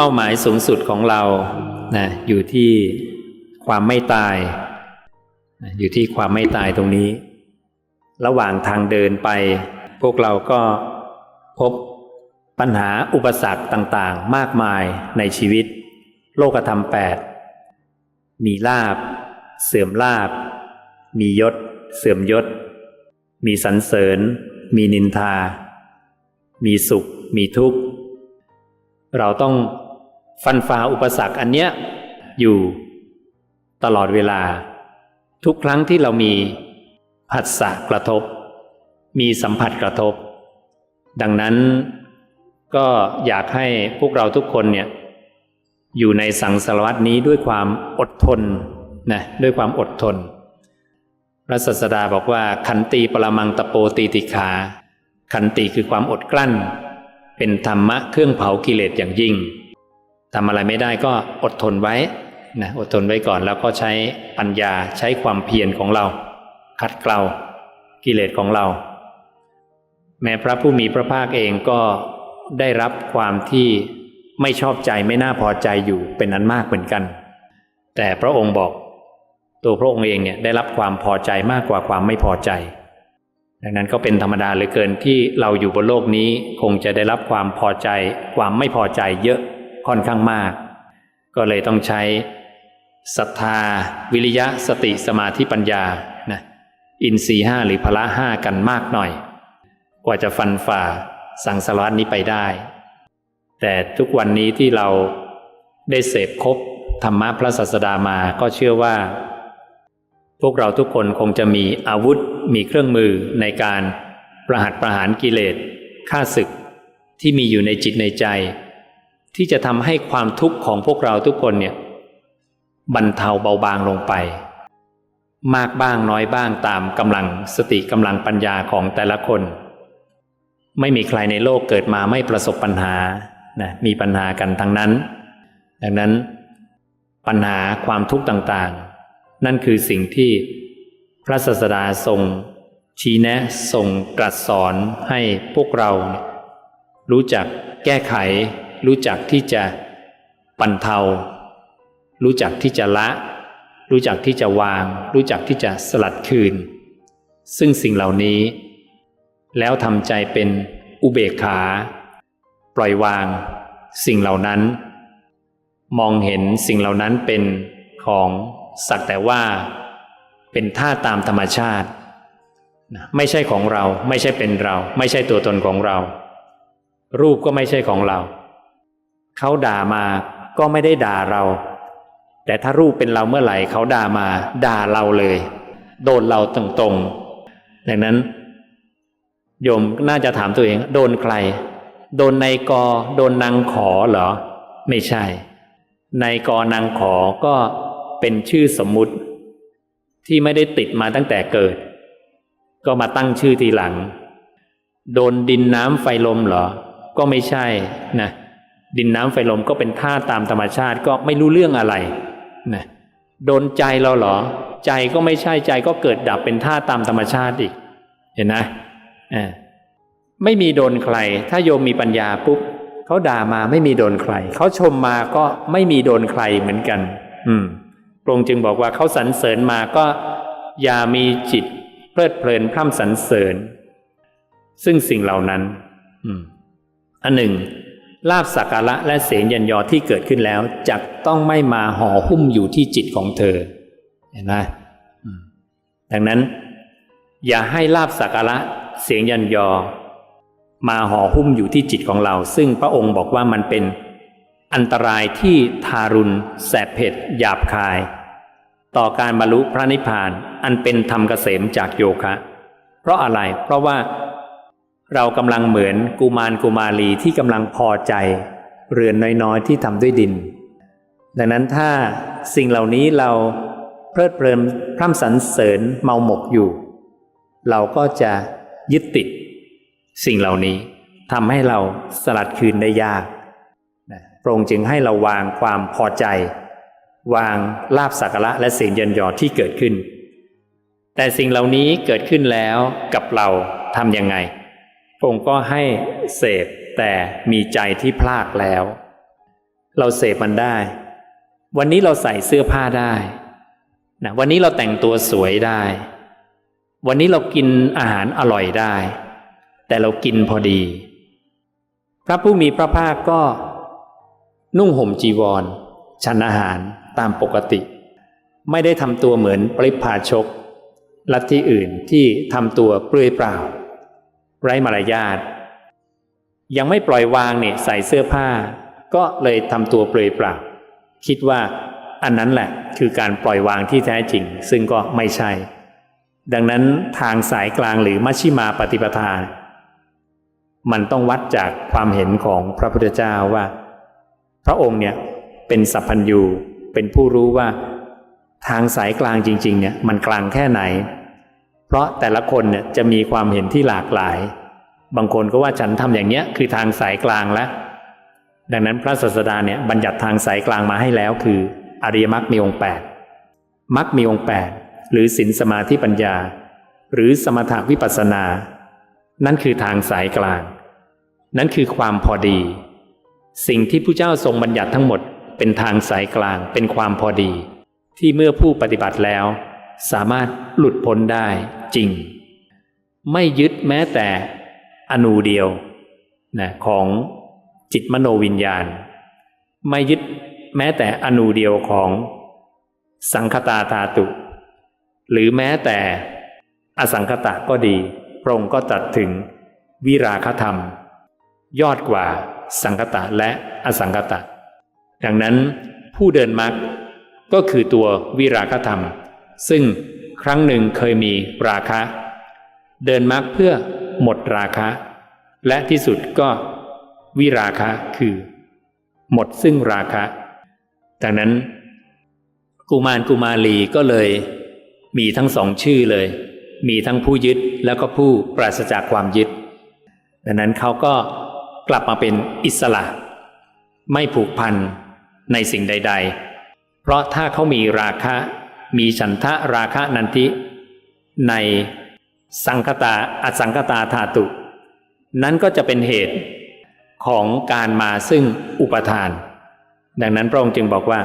เป้าหมายสูงสุดของเรานะอยู่ที่ความไม่ตายนะอยู่ที่ความไม่ตายตรงนี้ ระหว่างทางเดินไป พวกเราก็พบปัญหาอุปสรรคต่างๆ มากมายในชีวิต โลกธรรมแปดมีลาบ เสื่อมลาบ มียศ เสื่อมยศ มีสรรเสริญ มีนินทา มีสุข มีทุกข์ เราต้อง ฟันฝ่าอุปสรรคอันเนี้ยอยู่ตลอดเวลา ทุกครั้งที่เรามีผัสสะกระทบ มีสัมผัสกระทบ ดังนั้นก็อยากให้พวกเราทุกคนเนี่ยอยู่ในสังสารวัตนี้ด้วยความอดทนนะด้วยความอดทน พระศาสดาบอกว่า ขันติปรมังตะโปตีติขา ขันติคือความอดกลั้น เป็นธรรมะเครื่องเผากิเลสอย่างยิ่ง ทำอะไรไม่ได้ก็อดทนไว้นะอดทนไว้ก่อนแล้วก็ใช้ปัญญาใช้ความเพียรของเราขัดเกลากิเลสของเรา แม้พระผู้มีพระภาคเองก็ได้รับความที่ไม่ชอบใจไม่น่าพอใจอยู่เป็นอันมากเหมือนกัน แต่พระองค์บอก ตัวพระองค์เองเนี่ยได้รับความพอใจมากกว่าความไม่พอใจ ดังนั้นก็เป็นธรรมดาเหลือเกินที่เราอยู่บนโลกนี้คงจะได้รับความพอใจ ความไม่พอใจเยอะ ค่อนข้างมาก ก็เลยต้องใช้ศรัทธา วิริยะสติสมาธิปัญญานะอินทรีห้าหรือพละห้ากันมากหน่อย กว่าจะฟันฝ่าสังสารวัตนี้ไปได้ แต่ทุกวันนี้ที่เราได้เสพครบธรรมะพระศาสดามาก็เชื่อว่า พวกเราทุกคนคงจะมีอาวุธมีเครื่องมือในการประหัตประหารกิเลสฆ่าศึกที่มีอยู่ในจิตในใจ ที่จะทำให้ความทุกข์ของพวกเราทุกคนเนี่ยบรรเทาเบาบางลงไป มากบ้างน้อยบ้างตามกำลังสติกำลังปัญญาของแต่ละคน ไม่มีใครในโลกเกิดมาไม่ประสบปัญหานะมีปัญหากันทั้งนั้น ดังนั้น ปัญหาความทุกข์ต่างๆ นั่นคือสิ่งที่พระศาสดาทรงชี้แนะทรงตรัสสอนให้พวกเรา รู้จักแก้ไข รู้จักที่จะบรรเทา รู้จักที่จะละ รู้จักที่จะวาง รู้จักที่จะสลัดคืน ซึ่งสิ่งเหล่านี้ แล้วทำใจเป็นอุเบกขา ปล่อยวาง สิ่งเหล่านั้น มองเห็นสิ่งเหล่านั้นเป็นของสักแต่ว่าเป็นท่าตามธรรมชาติ ไม่ใช่ของเราไม่ใช่เป็นเรา ไม่ใช่ตัวตนของเรา รูปก็ไม่ใช่ของเรา เขาด่ามาก็ไม่ได้ด่าเรา แต่ถ้ารูปเป็นเราเมื่อไหร่เขาด่ามา ด่าเราเลย โดนเราตรงๆดังนั้น โยมน่าจะถามตัวเอง โดนใคร โดนในกอโดนนางขอเหรอ ไม่ใช่ในกอนางขอก็เป็นชื่อสมมุติ ที่ไม่ได้ติดมาตั้งแต่เกิด ก็มาตั้งชื่อทีหลัง โดนดินน้ำไฟลมเหรอ ก็ไม่ใช่นะ ดินน้ำไฟลมก็เป็นธาตุตามธรรมชาติก็ไม่รู้เรื่องอะไรนะโดนใจเราเหรอ ใจก็ไม่ใช่ใจก็เกิดดับเป็นธาตุตามธรรมชาติอีก เห็นนะอ่าไม่มีโดนใคร ถ้าโยมมีปัญญาปุ๊บเขาด่ามาไม่มีโดนใคร เขาชมมาก็ไม่มีโดนใครเหมือนกัน อืมพระองค์จึงบอกว่าเขาสรรเสริญมาก็อย่ามีจิต เพลิดเพลินพร่ำสรรเสริญ ซึ่งสิ่งเหล่านั้น อืม อันหนึ่ง ลาบสักการะและเสียงยันยอที่เกิดขึ้นแล้วจักต้องไม่มาห่อหุ้มอยู่ที่จิตของเธอ เห็นไหมอืมดังนั้น อย่าให้ลาบสักการะเสียงยันยอ มาห่อหุ้มอยู่ที่จิตของเรา ซึ่งพระองค์บอกว่ามันเป็นอันตรายที่ทารุณแสบเผ็ดหยาบคาย ต่อการบรรลุพระนิพพานอันเป็นธรรมเกษมจากโยคะ เพราะอะไรเพราะว่า เรากำลังเหมือนกุมารกุมารีที่กำลังพอใจ เรือนน้อยๆที่ทำด้วยดิน ดังนั้นถ้าสิ่งเหล่านี้เราเพลิดเพลินพร่ำสรรเสริญเมาหมกอยู่ เราก็จะยึดติด สิ่งเหล่านี้ทำให้เราสลัดคืนได้ยากนะพระองค์จึงให้เราวางความพอใจ วางลาบสักระและเสียงเยินยอที่เกิดขึ้น แต่สิ่งเหล่านี้เกิดขึ้นแล้วกับเราทำยังไง พระองค์ก็ให้เสพแต่มีใจที่พลากแล้ว เราเสพมันได้ วันนี้เราใส่เสื้อผ้าได้นะวันนี้เราแต่งตัวสวยได้ วันนี้เรากินอาหารอร่อยได้ แต่เรากินพอดี พระผู้มีพระภาคก็นุ่งห่มจีวร ฉันอาหารตามปกติ ไม่ได้ทำตัวเหมือนปริพาชกลัทธิอื่นที่ทำตัวเปลือยเปล่า ไร้มารยาทยังไม่ปล่อยวางเนี่ยใส่เสื้อผ้า ก็เลยทำตัวเปลือยเปล่าคิดว่าอันนั้นแหละคือการปล่อยวางที่แท้จริง ซึ่งก็ไม่ใช่ ดังนั้นทางสายกลางหรือมัชชิมาปฏิปทา มันต้องวัดจากความเห็นของพระพุทธเจ้าว่า พระองค์เนี่ยเป็นสัพพัญญูเป็นผู้รู้ว่า ทางสายกลางจริง ๆ เนี่ยมันกลางแค่ไหน เพราะแต่ละคนเนี่ยจะมีความเห็นที่หลากหลาย บางคนก็ว่าฉันทำอย่างเนี้ยคือทางสายกลางแล้วดังนั้นพระศาสดาเนี่ยบัญญัติทางสายกลางมาให้แล้วคือ อริยมรรคมีองค์แปดมรรคมีองค์แปดหรือศีลสมาธิปัญญา หรือสมถวิปัสสนา นั่นคือทางสายกลาง นั่นคือความพอดี สิ่งที่ผู้เจ้าทรงบัญญัติทั้งหมดเป็นทางสายกลางเป็นความพอดี ที่เมื่อผู้ปฏิบัติแล้ว สามารถหลุดพ้นได้ จริง ไม่ยึดแม้แต่อนูเดียวนะของจิตมโนวิญญาณ ไม่ยึดแม้แต่อนูเดียวของสังคตาธาตุ หรือแม้แต่อสังคตะก็ดี พระองค์ก็ตรัสถึงวิราคธรรม ยอดกว่าสังคตะและอสังคตะ ดังนั้นผู้เดินมรรคก็คือตัววิราคธรรม ซึ่ง ครั้งหนึ่งเคยมีราคะ เดินมรรคเพื่อหมดราคะ และที่สุดก็วิราคะคือ หมดซึ่งราคะดังนั้น กุมารกุมารีก็เลย มีทั้งสองชื่อเลย มีทั้งผู้ยึดแล้วก็ผู้ปราศจากความยึด ดังนั้นเขาก็กลับมาเป็นอิสระ ไม่ผูกพันในสิ่งใด ๆ เพราะถ้าเขามีราคะ มีฉันทะราคะนันทิ ในสังคตาอสังคตาธาตุ นั้นก็จะเป็นเหตุของการมาซึ่งอุปทาน ดังนั้นพระองค์จึงบอกว่า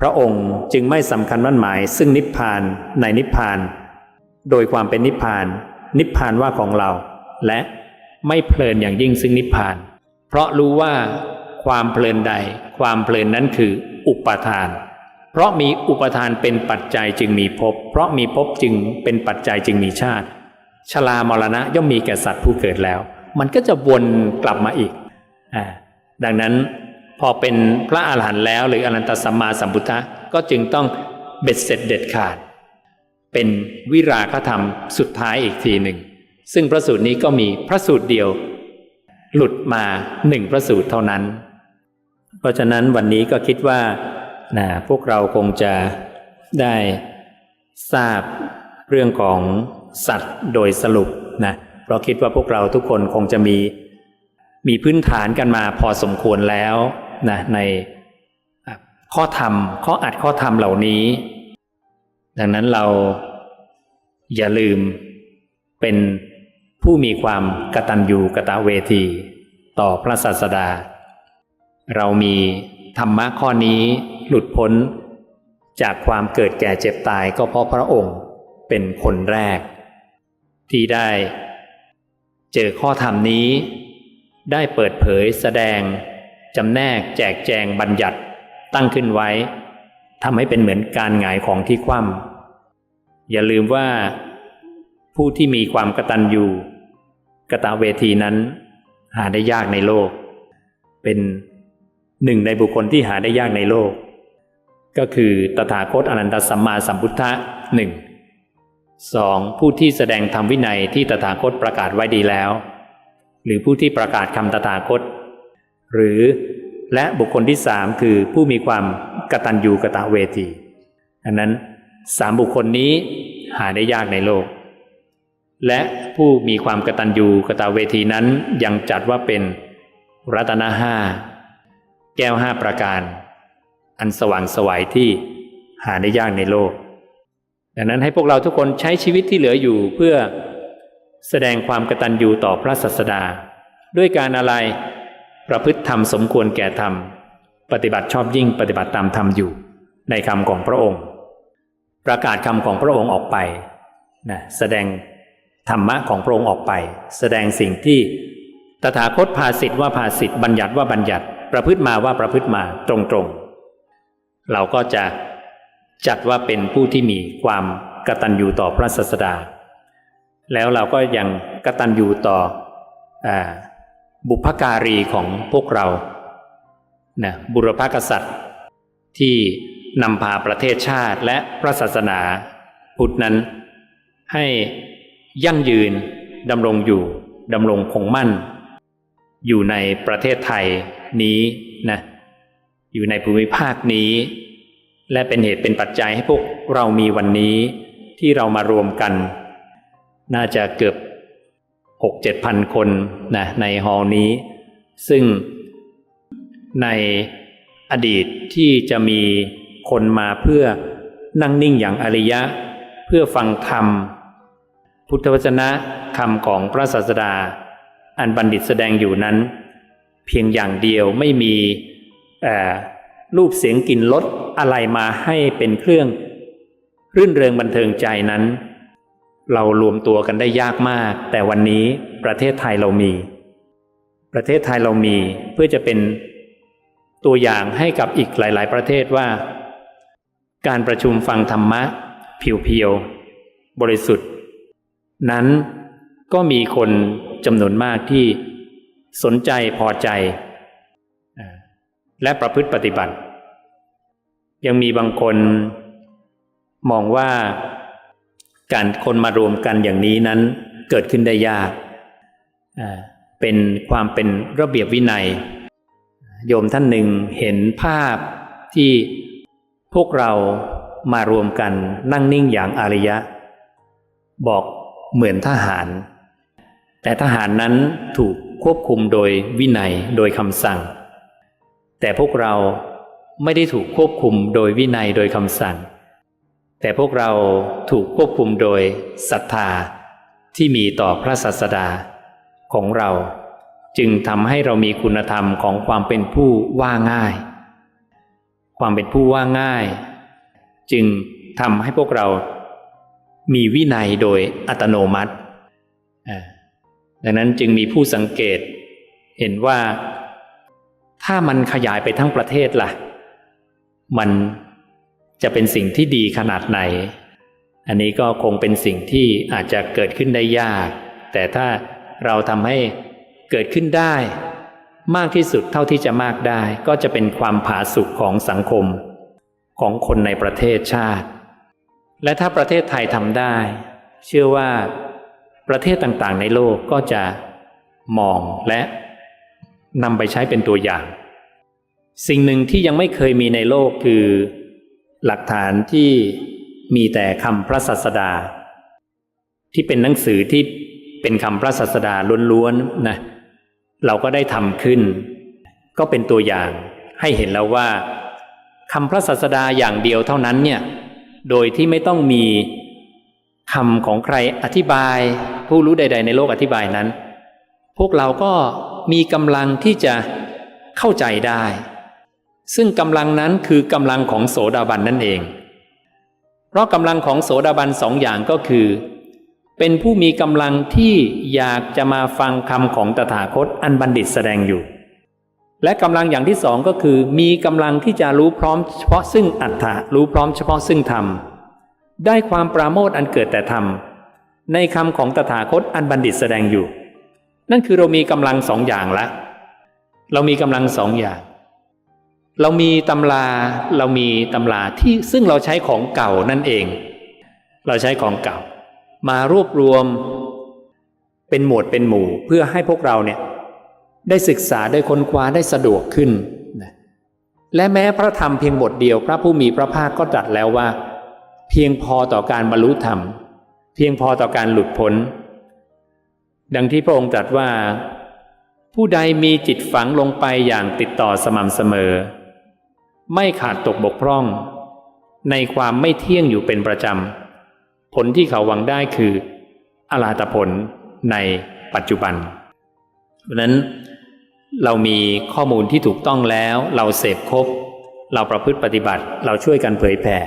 พระองค์จึงไม่สำคัญมั่นหมาย ซึ่งนิพพานในนิพพาน โดยความเป็นนิพพาน นิพพานว่าของเรา และไม่เพลินอย่างยิ่งซึ่งนิพพาน เพราะรู้ว่าความเพลินใด ความเพลินนั้นคืออุปทาน เพราะมีอุปทานเป็นปัจจัยจึงมีภพเพราะมีภพจึงเป็นปัจจัยจึงมีชาติ ชรามรณะย่อมมีแก่สัตว์ผู้เกิดแล้ว มันก็จะวนกลับมาอีกอ่าดังนั้นพอเป็นพระอาหารหันต์แล้ว หรืออนันตสัมมาสัมพุทธะก็จึงต้องเบ็ดเสร็จเด็ดขาด เป็นวิราคธรรมสุดท้ายอีกทีหนึ่ง ซึ่งพระสูตรนี้ก็มีพระสูตรเดียว หลุดมาหนึ่งพระสูตรเท่านั้น เพราะฉะนั้นวันนี้ก็คิดว่า นะพวกเราคงจะได้ทราบเรื่องของสัตว์โดยสรุปนะเพราะคิดว่าพวกเราทุกคนคงจะมีมีพื้นฐานกันมาพอสมควรแล้วนะในข้อธรรม ข้ออัดข้อธรรมเหล่านี้ ดังนั้นเราอย่าลืมเป็นผู้มีความกตัญญูกตเวที ต่อพระศาสดา เรามีธรรมะข้อนี้ หลุดพ้น จากความเกิดแก่เจ็บตายก็เพราะพระองค์เป็นคนแรก ที่ได้ เจอข้อธรรมนี้ ได้เปิดเผยแสดงจำแนกแจกแจงบัญญัติตั้งขึ้นไว้ทำให้เป็นเหมือนการหงายของที่คว่ำอย่าลืมว่า ผู้ที่มีความกระตัญญูกระตาเวทีนั้น หาได้ยากในโลก เป็นหนึ่งในบุคคลที่หาได้ยากในโลก ก็คือตถาคตอนันตสัมมาสัมพุทธะหนึ่งสองผู้ที่แสดงธรรมวินัยที่ตถาคตประกาศไว้ดีแล้ว หรือผู้ที่ประกาศคำตถาคต หรือและบุคคลที่สามคือผู้มีความกตัญญูกตเวทีอันนั้นสามบุคคลนี้หาได้ยากในโลก และผู้มีความกตัญญูกตเวทีนั้นยังจัดว่าเป็นรัตนห้าแก้วห้าประการ อันสว่างสวัยที่หาได้ยากในโลก ดังนั้นให้พวกเราทุกคนใช้ชีวิตที่เหลืออยู่เพื่อแสดงความกตัญญูต่อพระศาสดา ด้วยการอะไรประพฤติธรรมสมควรแก่ธรรม ปฏิบัติชอบยิ่งปฏิบัติตามธรรมอยู่ ในคำของพระองค์ ประกาศคำของพระองค์ออกไปนะแสดงธรรมะของพระองค์ออกไป แสดงสิ่งที่ตถาคตภาสิทธ์ว่าภาสิทธ์บัญญัติว่าบัญญัติ ประพฤติมาว่าประพฤติมาตรงๆ เราก็จะจัดว่าเป็นผู้ที่มีความกตัญญูต่อพระศาสดา แล้วเราก็ยังกตัญญูต่ออบุพการีของพวกเรานะบุรพกษัตริย์ ที่นำพาประเทศชาติและพระศาสนาพุทธนั้น ให้ยั่งยืนดำรงอยู่ดำรงคงมั่น อยู่ในประเทศไทยนี้นะ อยู่ในภูมิภาคนี้ และเป็นเหตุเป็นปัจจัยให้พวกเรามีวันนี้ที่เรามารวมกัน น่าจะเกือบหกเจ็ดพันคนนะในฮอลนี้ ซึ่งในอดีตที่จะมีคนมาเพื่อนั่งนิ่งอย่างอริยะ เพื่อฟังธรรม พุทธวจนะคำของพระศาสดา อันบัณฑิตแสดงอยู่นั้น เพียงอย่างเดียวไม่มี รูปเสียงกลิ่นรสอะไรมาให้เป็นเครื่อง รื่นเริงบันเทิงใจนั้น เรารวมตัวกันได้ยากมาก แต่วันนี้ประเทศไทยเรามี ประเทศไทยเรามีเพื่อจะเป็นตัวอย่างให้กับอีกหลาย ๆ ประเทศว่า การประชุมฟังธรรมะ เพียวๆบริสุทธิ์ นั้นก็มีคนจำนวนมากที่สนใจพอใจ และประพฤติปฏิบัติ ยังมีบางคนมองว่าการคนมารวมกันอย่างนี้นั้นเกิดขึ้นได้ยาก เป็นความเป็นระเบียบวินัย โยมท่านหนึ่งเห็นภาพที่พวกเรามารวมกันนั่งนิ่งอย่างอริยะ บอกเหมือนทหาร แต่ทหารนั้นถูกควบคุมโดยวินัยโดยคำสั่ง แต่พวกเราไม่ได้ถูกควบคุมโดยวินัยโดยคำสั่ง แต่พวกเราถูกควบคุมโดยศรัทธาที่มีต่อพระศาสดาของเรา จึงทำให้เรามีคุณธรรมของความเป็นผู้ว่าง่าย ความเป็นผู้ว่าง่าย จึงทำให้พวกเรามีวินัยโดยอัตโนมัติ ดังนั้นจึงมีผู้สังเกต เห็นว่า ถ้ามันขยายไปทั้งประเทศล่ะ มันจะเป็นสิ่งที่ดีขนาดไหน อันนี้ก็คงเป็นสิ่งที่อาจจะเกิดขึ้นได้ยาก แต่ถ้าเราทำให้เกิดขึ้นได้ มากที่สุดเท่าที่จะมากได้ ก็จะเป็นความผาสุกของสังคม ของคนในประเทศชาติ และถ้าประเทศไทยทำได้ เชื่อว่าประเทศต่างๆ ในโลกก็จะมองและ นำไปใช้เป็นตัวอย่าง สิ่งหนึ่งที่ยังไม่เคยมีในโลกคือ หลักฐานที่มีแต่คำพระศาสดา ที่เป็นหนังสือที่เป็นคำพระศาสดาล้วนๆนะเราก็ได้ทำขึ้น ก็เป็นตัวอย่างให้เห็นแล้วว่าคำพระศาสดาอย่างเดียวเท่านั้นเนี่ย โดยที่ไม่ต้องมีคำของใครอธิบาย ผู้รู้ใด ๆ ในโลกอธิบายนั้น พวกเราก็ มีกำลังที่จะเข้าใจได้ ซึ่งกำลังนั้นคือกำลังของโสดาบันนั่นเอง เพราะกำลังของโสดาบันสองอย่างก็คือ เป็นผู้มีกำลังที่อยากจะมาฟังคำของตถาคตอันบัณฑิตแสดงอยู่ และกำลังอย่างที่สองก็คือ มีกำลังที่จะรู้พร้อมเฉพาะซึ่งอัฏฐะรู้พร้อมเฉพาะซึ่งธรรมได้ความปราโมทอันเกิดแต่ธรรมในคำของตถาคตอันบัณฑิตแสดงอยู่ นั่นคือเรามีกำลังสองอย่างละ เรามีกำลังสองอย่าง เรามีตำราเรามีตำราที่ซึ่งเราใช้ของเก่านั่นเอง เราใช้ของเก่า มารวบรวมเป็นหมวดเป็นหมู่เพื่อให้พวกเราเนี่ยได้ศึกษาได้ค้นคว้าได้สะดวกขึ้นนะและแม้พระธรรมเพียงบทเดียวพระผู้มีพระภาคก็ตรัสแล้วว่า เพียงพอต่อการบรรลุธรรม เพียงพอต่อการหลุดพ้น ดังที่พระองค์ตรัสว่า ผู้ใดมีจิตฝังลงไปอย่างติดต่อสม่ำเสมอ ไม่ขาดตกบกพร่อง ในความไม่เที่ยงอยู่เป็นประจำ ผลที่เขาหวังได้คืออรหัตผลในปัจจุบันเพราะนั้นเรามีข้อมูลที่ถูกต้องแล้ว เราเสพครบ เราประพฤติปฏิบัติเราช่วยกันเผยแผ่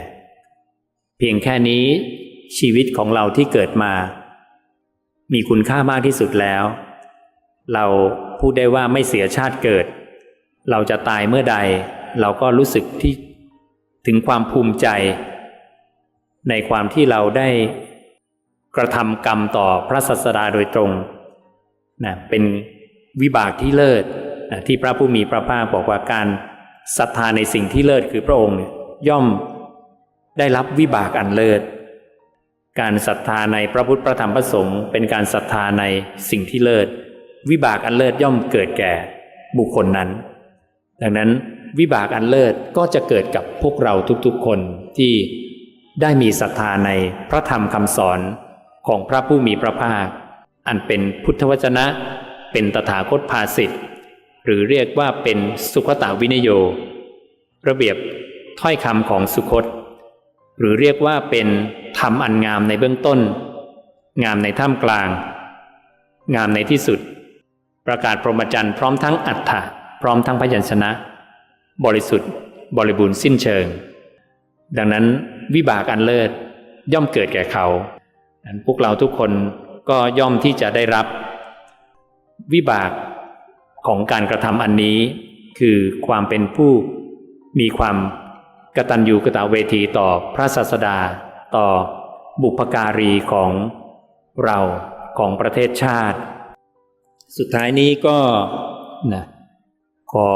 เพียงแค่นี้ชีวิตของเราที่เกิดมา มีคุณค่ามากที่สุดแล้ว เราพูดได้ว่าไม่เสียชาติเกิด เราจะตายเมื่อใด เราก็รู้สึกที่ถึงความภูมิใจ ในความที่เราได้กระทำกรรมต่อพระศาสดาโดยตรงนะเป็นวิบากที่เลิศนะที่พระผู้มีพระภาคบอกว่าการศรัทธาในสิ่งที่เลิศคือพระองค์ยย่อมได้รับวิบากอันเลิศ การศรัทธาในพระพุทธพระธรรมพระสงฆ์เป็นการศรัทธาในสิ่งที่เลิศ วิบากอันเลิศย่อมเกิดแก่บุคคลนั้น ดังนั้นวิบากอันเลิศก็จะเกิดกับพวกเราทุกๆคนที่ได้มีศรัทธาในพระธรรมคำสอนของพระผู้มีพระภาค อันเป็นพุทธวจนะ เป็นตถาคตภาสิทธิ์หรือเรียกว่าเป็นสุขตาวินโย ระเบียบถ้อยคำของสุคต หรือเรียกว่าเป็นธรรมอันงามในเบื้องต้น งามในท่ามกลาง งามในที่สุด ประกาศพรหมจรรย์พร้อมทั้งอัฏฐะพร้อมทั้งพยัญชนะ บริสุทธิ์ บริบูรณ์สิ้นเชิง ดังนั้นวิบากอันเลิศย่อมเกิดแก่เขาดังนั้นพวกเราทุกคนก็ย่อมที่จะได้รับ วิบากของการกระทำอันนี้ คือความเป็นผู้มีความ กตัญญูกตเวทีต่อพระศาสดา ต่อบุพการีของเราของประเทศชาติ สุดท้ายนี้ก็นะขอ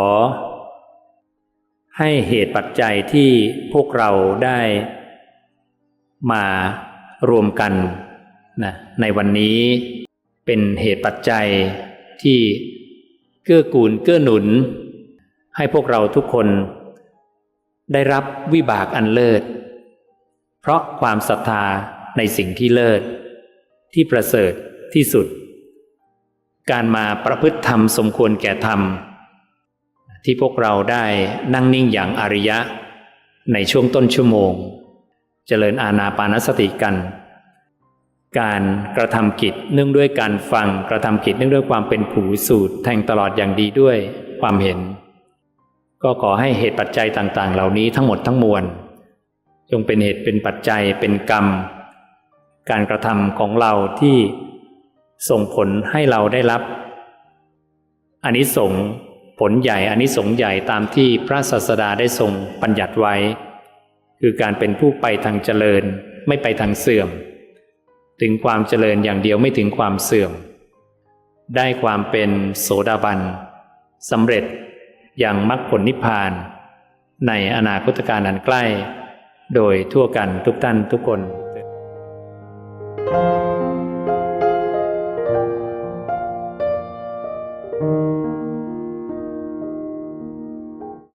ให้เหตุปัจจัยที่พวกเราได้มารวมกันนะในวันนี้เป็นเหตุปัจจัยที่เกื้อกูลเกื้อหนุน ให้พวกเราทุกคน ได้รับวิบากอันเลิศ เพราะความศรัทธาในสิ่งที่เลิศ ที่ประเสริฐที่สุด การมาประพฤติธรรมสมควรแก่ธรรม ที่พวกเราได้นั่งนิ่งอย่างอริยะ ในช่วงต้นชั่วโมง เจริญอาณาปานสติกัน การกระทำกิจเนื่องด้วยการฟังกระทำกิจเนื่องด้วยความเป็นผูสูตรแทงตลอดอย่างดีด้วยความเห็น ก็ขอให้เหตุปัจจัยต่างๆ เหล่านี้ทั้งหมดทั้งมวล จงเป็นเหตุเป็นปัจจัยเป็นกรรม การกระทำของเราที่ส่งผลให้เราได้รับอานิสงส์ผลใหญ่อานิสงส์ใหญ่ตามที่พระศาสดาได้ทรงบัญญัติไว้ คือการเป็นผู้ไปทางเจริญไม่ไปทางเสื่อม ถึงความเจริญอย่างเดียวไม่ถึงความเสื่อม ได้ความเป็นโสดาบันสำเร็จ อย่างมรรคผลนิพพาน ในอนาคตการอันใกล้ โดยทั่วกันทุกท่านทุกคน thank you